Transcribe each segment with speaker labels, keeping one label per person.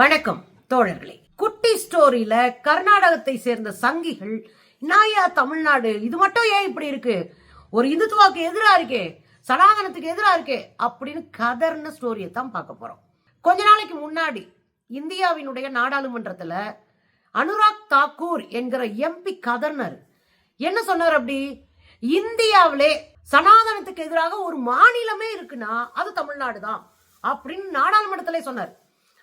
Speaker 1: வணக்கம் தோழர்களே. குட்டி ஸ்டோரியில கர்நாடகத்தை சேர்ந்த சங்கிகள் நாயா தமிழ்நாடு இது மட்டும் ஏன் இப்படி இருக்கு? ஒரு இந்துத்துவாக்கு எதிரா இருக்கே சனாதனத்துக்கு எதிரா இருக்கே அப்படின்னு கதர்ன ஸ்டோரியை தான் பார்க்க போறோம். கொஞ்ச நாளைக்கு முன்னாடி இந்தியாவினுடைய நாடாளுமன்றத்தில் அனுராக் தாக்கூர் என்கிற எம்பி கதர்னர் என்ன சொன்னார் அப்படி? இந்தியாவிலே சனாதனத்துக்கு எதிராக ஒரு மாநிலமே இருக்குன்னா அது தமிழ்நாடு தான் அப்படின்னு நாடாளுமன்றத்திலே சொன்னார்.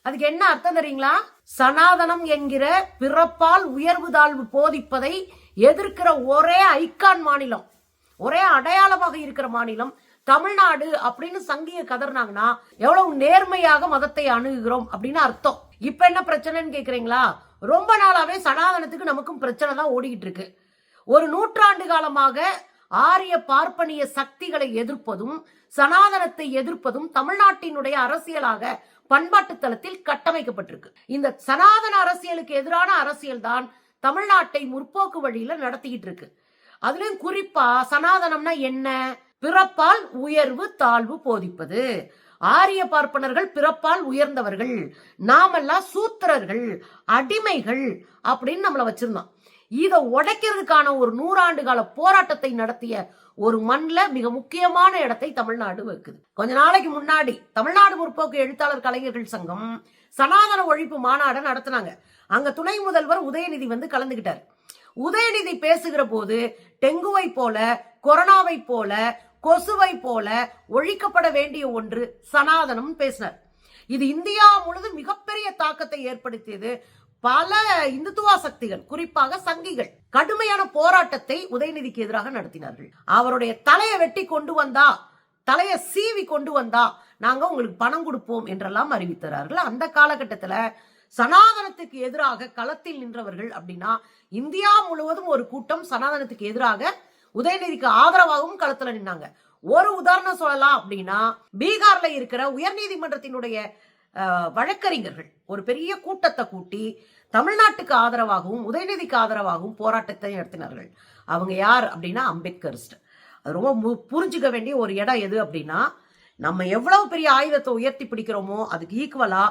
Speaker 1: அதுக்கு என்ன அர்த்தம் தெரியுங்களா? சனாதனம் என்கிற பிறப்பால் உயர்வு தாழ்வு போதிப்பதை எதிர்க்கிற ஒரே ஐக்கான் மாநிலம் ஒரே அடையாளமாக இருக்கிற மாநிலம் தமிழ்நாடு அப்படின்னு சங்கிய கதறினாங்கன்னா எவ்வளவு நேர்மையாக மதத்தை அணுகுகிறோம் அப்படின்னு அர்த்தம். இப்ப என்ன பிரச்சனைன்னு கேக்குறீங்களா? ரொம்ப நாளாவே சனாதனத்துக்கு நமக்கும் பிரச்சனை தான் ஓடிக்கிட்டு இருக்கு. ஒரு நூற்றாண்டு காலமாக ஆரிய பார்ப்பனிய சக்திகளை எதிர்ப்பதும் சனாதனத்தை எதிர்ப்பதும் தமிழ்நாட்டினுடைய அரசியலாக பண்பாட்டு தளத்தில் கட்டமைக்கப்பட்டிருக்கு. இந்த சனாதன அரசியலுக்கு எதிரான அரசியல் தான் தமிழ்நாட்டை முற்போக்கு வழியில நடத்திக்கிட்டு இருக்கு. அதுலயும் குறிப்பா சனாதனம்னா என்ன? பிறப்பால் உயர்வு தாழ்வு போதிப்பது. ஆரிய பார்ப்பனர்கள் பிறப்பால் உயர்ந்தவர்கள். நாமெல்லாம் சூத்திரர்கள் அடிமைகள் அப்படின்னு நம்மள வச்சிருந்தோம். இதை உடைக்கிறதுக்கான ஒரு நூறாண்டு கால போராட்டத்தை நடத்திய ஒரு மண்ணில் மிக முக்கியமான இடத்தை தமிழ்நாடு வைக்குது கொஞ்ச நாளைக்கு முன்னாடி தமிழ்நாடு முற்போக்கு எழுத்தாளர் கலைஞர்கள் சங்கம் சனாதன ஒழிப்பு மாநாடை நடத்தினாங்க. அங்க துணை முதல்வர் உதயநிதி வந்து கலந்துகிட்டார். உதயநிதி பேசுகிற போது டெங்குவை போல கொரோனாவை போல கொசுவை போல ஒழிக்கப்பட வேண்டிய ஒன்று சனாதனம் பேசினார். இது இந்தியா முழுவதும் மிகப்பெரிய தாக்கத்தை ஏற்படுத்தியது பல இந்துத்துவா சக்திகள் குறிப்பாக சங்கிகள் கடுமையான போராட்டத்தை உதயநிதிக்கு எதிராக நடத்தினார்கள். அவருடைய தலையை வெட்டி கொண்டு வந்தா தலையை சீவி கொண்டு வந்தா நாங்க உங்களுக்கு பணம் கொடுப்போம் என்றெல்லாம் அறிவித்தார்கள் அந்த காலகட்டத்துல சனாதனத்துக்கு எதிராக களத்தில் நின்றவர்கள் அப்படின்னா இந்தியா முழுவதும் ஒரு கூட்டம் சனாதனத்துக்கு எதிராக உதயநிதிக்கு ஆதரவாகவும் களத்துல நின்னாங்க. ஒரு உதாரணம் சொல்லலாம் அப்படின்னா பீகார்ல இருக்கிற உயர்நீதிமன்றத்தினுடைய வழக்கறிஞர்கள் ஒரு பெரிய கூட்டத்தை கூட்டி தமிழ்நாட்டுக்கு ஆதரவாகவும் உதயநிதிக்கு ஆதரவாகவும் போராட்டத்தை நடத்தினார்கள். அவங்க யார் அப்படின்னா அம்பேத்கரிஸ்ட். அது ரொம்ப புரிஞ்சுக்க வேண்டிய ஒரு இடம் எது அப்படின்னா நம்ம எவ்வளவு பெரிய ஆயுதத்தை உயர்த்தி பிடிக்கிறோமோ அதுக்கு ஈக்குவலா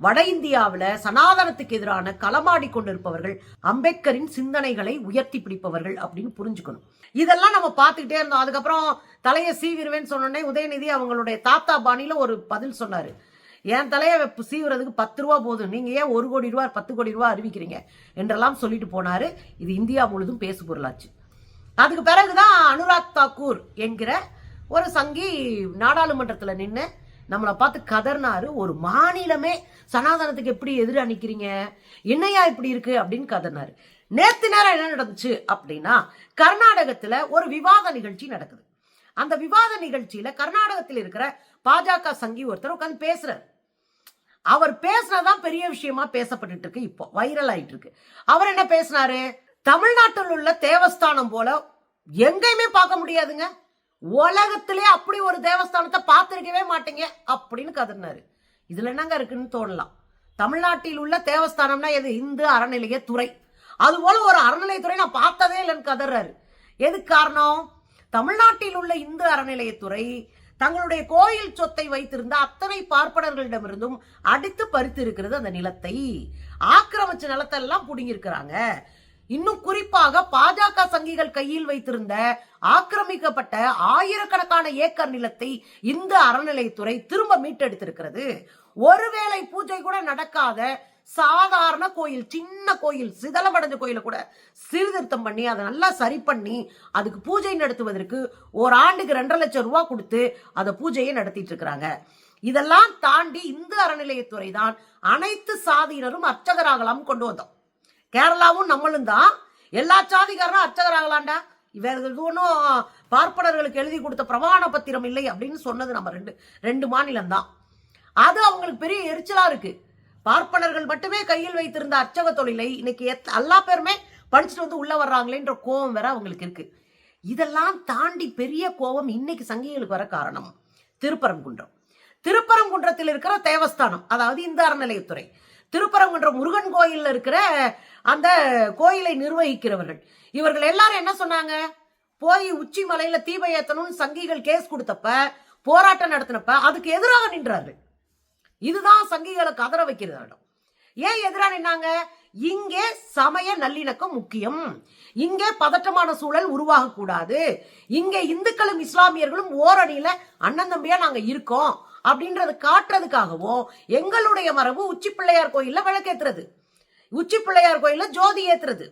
Speaker 1: வட இந்தியாவில் சனாதனத்துக்கு எதிரான களமாடி கொண்டிருப்பவர்கள் அம்பேத்கரின் சிந்தனைகளை உயர்த்தி பிடிப்பவர்கள் அப்படின்னு புரிஞ்சுக்கணும். இதெல்லாம் நம்ம பார்த்துக்கிட்டே இருந்தோம். அதுக்கப்புறம் தலையை சீவிருவேன்னு சொன்னோடனே உதயநிதி அவங்களுடைய தாத்தா பாணியில ஒரு பதில் சொன்னாரு. என் தலையை சீவுறதுக்கு பத்து ரூபா போதும். நீங்கள் ஏன் ஒரு கோடி ரூபா பத்து கோடி ரூபா அறிவிக்கிறீங்க? என்றெல்லாம் சொல்லிட்டு போனாரு. இது இந்தியா முழுதும் பேசு பொருளாச்சு. அதுக்கு பிறகுதான் அனுராக் தாக்கூர் என்கிற ஒரு சங்கி நாடாளுமன்றத்தில் நின்று நம்மளை பார்த்து கதர்னாரு. ஒரு மாநிலமே சனாதனத்துக்கு எப்படி எதிராக நிக்கிறீங்க என்னையா இப்படி இருக்கு? அப்படின்னு கதர்னாரு. நேத்து நேரம் என்ன நடந்துச்சு அப்படின்னா கர்நாடகத்துல ஒரு விவாத நிகழ்ச்சி நடக்குது. அந்த விவாத நிகழ்ச்சியில கர்நாடகத்தில் இருக்கிற பாஜக சங்கி ஒருத்தர் உட்காந்து பேசுறாரு. அவர் பேசினதான் பெரிய விஷயமா பேசப்பட்டு இருக்கு இப்போ. வைரல் ஆயிட்டு இருக்கு அவர் என்ன பேசினாரு? தமிழ்நாட்டில் உள்ள தேவஸ்தானம் போல எங்கேயுமே பார்க்க முடியாதுங்க. உலகத்திலே அப்படி ஒரு தேவஸ்தானத்தை பார்த்துருக்கவே மாட்டீங்க அப்படின்னு கதறினாரு. இதுல என்னங்க இருக்குன்னு தோணலாம். தமிழ்நாட்டில் உள்ள தேவஸ்தானம்னா எது? இந்து அறநிலைய துறை. அது போல ஒரு அறநிலையத்துறை நான் பார்த்ததே இல்லைன்னு கதறாரு. எதுக்கு காரணம்? தமிழ்நாட்டில் உள்ள இந்து அறநிலையத்துறை தங்களுடைய கோயில் சொத்தை வைத்திருந்த அத்தனை பார்ப்பனர்களிடமிருந்தும் அடித்து பறித்து இருக்கிறது அந்த நிலத்தை. ஆக்கிரமிச்ச நிலத்தை எல்லாம் இருக்கிறாங்க இன்னும் குறிப்பாக பாஜக சங்கிகள் கையில் வைத்திருந்த ஆக்கிரமிக்கப்பட்ட ஆயிரக்கணக்கான ஏக்கர் நிலத்தை இந்த அறநிலையத்துறை திரும்ப மீட்டெடுத்திருக்கிறது. ஒருவேளை பூஜை கூட நடக்காத சாதாரண கோயில் சின்ன கோயில் சிதலமடைஞ்ச கோயிலை கூட சீர்திருத்தம் பண்ணி அதை நல்லா சரி பண்ணி அதுக்கு பூஜை நடத்துவதற்கு ஒரு ஆண்டுக்கு ரெண்டரை லட்சம் ரூபா கொடுத்து அதை பூஜையை நடத்திட்டு இருக்கிறாங்க. இதெல்லாம் தாண்டி இந்து அறநிலையத்துறை தான் அனைத்து சாதியினரும் அர்ச்சகராகலாம் கொண்டு வந்தோம். கேரளாவும் நம்மளும் தான். எல்லா சாதிக்காரரும் அர்ச்சகராகலாண்டா வேற ஒன்றும் பார்ப்பனர்களுக்கு எழுதி கொடுத்த பிரமாண பத்திரம் இல்லை அப்படின்னு சொன்னது நம்ம ரெண்டு ரெண்டு மாநிலம் தான் அது அவங்களுக்கு பெரிய எரிச்சலா இருக்கு. பார்ப்பனர்கள் மட்டுமே கையில் வைத்திருந்த அர்ச்சக தொழிலை இன்னைக்கு எத்- எல்லா பேருமே படிச்சுட்டு வந்து உள்ள வர்றாங்களேன்ற கோபம் வேற அவங்களுக்கு இருக்கு. இதெல்லாம் தாண்டி பெரிய கோபம் இன்னைக்கு சங்கிகளுக்கு வர காரணம். திருப்பரங்குன்றம். திருப்பரங்குன்றத்தில் இருக்கிற தேவஸ்தானம் அதாவது இந்த அறநிலையத்துறை. திருப்பரங்குன்றம் முருகன் கோயிலில் இருக்கிற அந்த கோயிலை நிர்வகிக்கிறவர்கள். இவர்கள் எல்லாரும் என்ன சொன்னாங்க? போய் உச்சி மலையில தீப ஏத்தணும்னு சங்கிகள் கேஸ் கொடுத்தப்ப போராட்டம் நடத்தினப்ப அதுக்கு எதிராக நின்றார்கள். இதுதான் சங்கிகளை கதற வைக்கிறது இடம் ஏன் எதிரா நின்னாங்க? இங்கே சமய நல்லிணக்கம் முக்கியம். இங்கே பதற்றமான சூழல் உருவாக கூடாது. இங்கே இந்துக்களும் இஸ்லாமியர்களும் ஓரணியில அண்ணன் தம்பியா நாங்க இருக்கோம் அப்படின்றது காட்டுறதுக்காகவும் எங்களுடைய மரபு உச்சி பிள்ளையார் கோயில்ல விளக்கேத்துறது. உச்சி பிள்ளையார் கோயில்ல ஜோதி ஏத்துறது.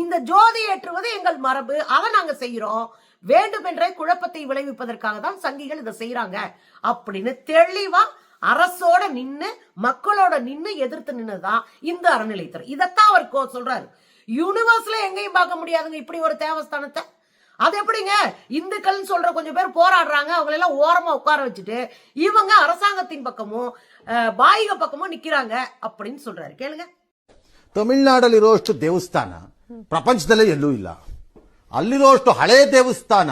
Speaker 1: இந்த ஜோதி ஏற்றுவது எங்கள் மரபு. அதை நாங்க செய்யறோம். வேண்டுமென்றே குழப்பத்தை விளைவிப்பதற்காக தான் சங்கிகள் இதை செய்யறாங்க அப்படின்னு தெளிவா அரசோட நின்னு மக்களோட நின்னு எதிர்த்து நின்னுதான் இந்த அறநிலைத்துறை இதைத்தான் அவர் கோ- சொல்றாரு யூனிவர்ஸ்ல எங்கேயும் பார்க்க முடியாதுங்க இப்படி ஒரு தேவஸ்தானத்தை அது எப்படிங்க இந்துக்கள் சொல்ற கொஞ்சம் பேர் போராடுறாங்க அவங்கள எல்லாம் ஓரமா உட்கார வச்சுட்டு இவங்க அரசாங்கத்தின் பக்கமும் அஹ், பாயிக பக்கமும் நிக்கிறாங்க அப்படின்னு சொல்றாரு கேளுங்க
Speaker 2: ತಮಿಳ್ನಾಡಲ್ಲಿರುವಷ್ಟು ದೇವಸ್ಥಾನ ಪ್ರಪಂಚದಲ್ಲೇ ಎಲ್ಲೂ ಇಲ್ಲ ಅಲ್ಲಿರುವಷ್ಟು ಹಳೆ ದೇವಸ್ಥಾನ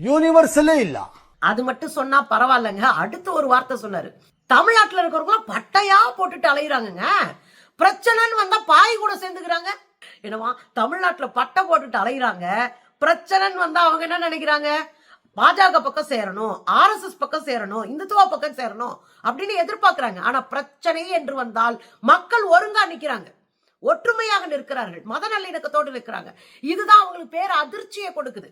Speaker 2: ಯೂನಿವರ್ಸಲ್ಲೇ ಇಲ್ಲ
Speaker 1: அது மட்டும் சொன்னா பரவாயில்லைங்க அடுத்து ஒரு வார்த்தை சொன்னாரு தமிழ்நாட்டுல இருக்கிறவங்களும் பட்டையா போட்டுட்டு அலையிறாங்க பிரச்சனைன்னு வந்தா பாய் கூட சேர்ந்துக்கிறாங்க. என்னவா தமிழ்நாட்டுல பட்டை போட்டுட்டு அலையிறாங்க. பிரச்சனைன்னு வந்தா அவங்க என்ன நினைக்கிறாங்க? பாஜக பக்கம் சேரணும் ஆர்எஸ்எஸ் பக்கம் சேரணும் இந்துத்துவா பக்கம் சேரணும் அப்படின்னு எதிர்பார்க்கிறாங்க. ஆனா பிரச்சனை என்று வந்தால் மக்கள் ஒருங்கா நிக்கிறாங்க. ஒற்றுமையாக நிற்கிறார்கள். மத நல்லிணக்கத்தோடு நிற்கிறாங்க. இதுதான் அவங்களுக்கு பேர் அதிர்ச்சியை கொடுக்குது.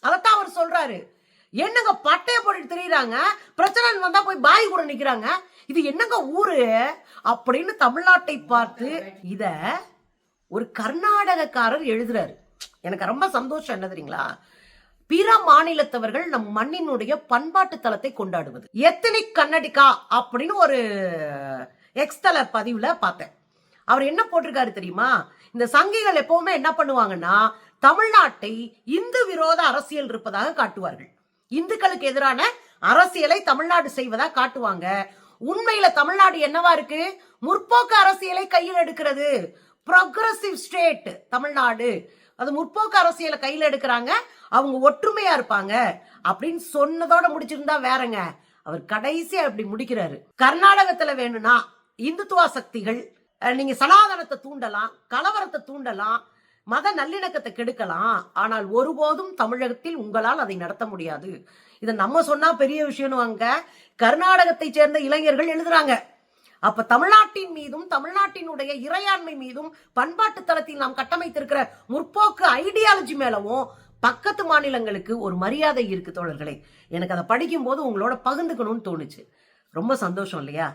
Speaker 1: அதைத்தான் அவர் சொல்றாரு. என்னங்க பட்டைய போட்டுட்டு தெரியுறாங்க? பிரச்சனை வந்தா போய் பாய் கூட நிக்கிறாங்க? இது என்னங்க ஊரு? அப்படின்னு தமிழ்நாட்டை பார்த்து இத ஒரு கர்நாடகக்காரர் எழுதுறாரு. எனக்கு ரொம்ப சந்தோஷம் என்ன தெரியுங்களா? பிற மாநிலத்தவர்கள் நம் மண்ணினுடைய பண்பாட்டு தளத்தை கொண்டாடுவது. எத்தனிக் கன்னடிகா அப்படின்னு ஒரு எக்ஸ்தல பதிவுல பார்த்தேன். அவர் என்ன போட்டிருக்காரு தெரியுமா? இந்த சங்கிகள் எப்பவுமே என்ன பண்ணுவாங்கன்னா தமிழ்நாட்டை இந்து விரோத அரசியல் இருப்பதாக காட்டுவார்கள். இந்துக்களுக்கு எதிரான அரசியலை தமிழ்நாடு செய்வதா காட்டுவாங்க. உண்மையில தமிழ்நாடு என்னவா இருக்கு? முற்போக்கு அரசியலை கையில் எடுக்கிறது. Progressive state Tamil Nadu. அது முற்போக்கு அரசியலை கையில் எடுக்கிறாங்க. அவங்க ஒற்றுமையா இருப்பாங்க. அப்படின்னு சொன்னதோட முடிச்சிருந்தா வேறங்க. அவர் கடைசியா அப்படி முடிக்கிறாரு. கர்நாடகத்துல வேணும்னா இந்துத்துவா சக்திகள் அஹ், நீங்க சனாதனத்தை தூண்டலாம் கலவரத்தை தூண்டலாம் மத நல்லிணக்கத்தை கெடுக்கலாம். ஆனால் ஒருபோதும் தமிழகத்தில் உங்களால் அதை நடத்த முடியாது. இதை நம்ம சொன்னா பெரிய விஷயம்னு வாங்க. கர்நாடகத்தை சேர்ந்த இளைஞர்கள் எழுதுறாங்க. அப்ப தமிழ்நாட்டின் மீதும் தமிழ்நாட்டினுடைய இறையாண்மை மீதும் பண்பாட்டு தளத்தில் நாம் கட்டமைத்திருக்கிற முற்போக்கு ஐடியாலஜி மேலவும் பக்கத்து மாநிலங்களுக்கு ஒரு மரியாதை இருக்கு தோழர்களே. எனக்கு அதை படிக்கும் போது உங்களோட பகிர்ந்துக்கணும்னு தோணுச்சு. ரொம்ப சந்தோஷம் இல்லையா?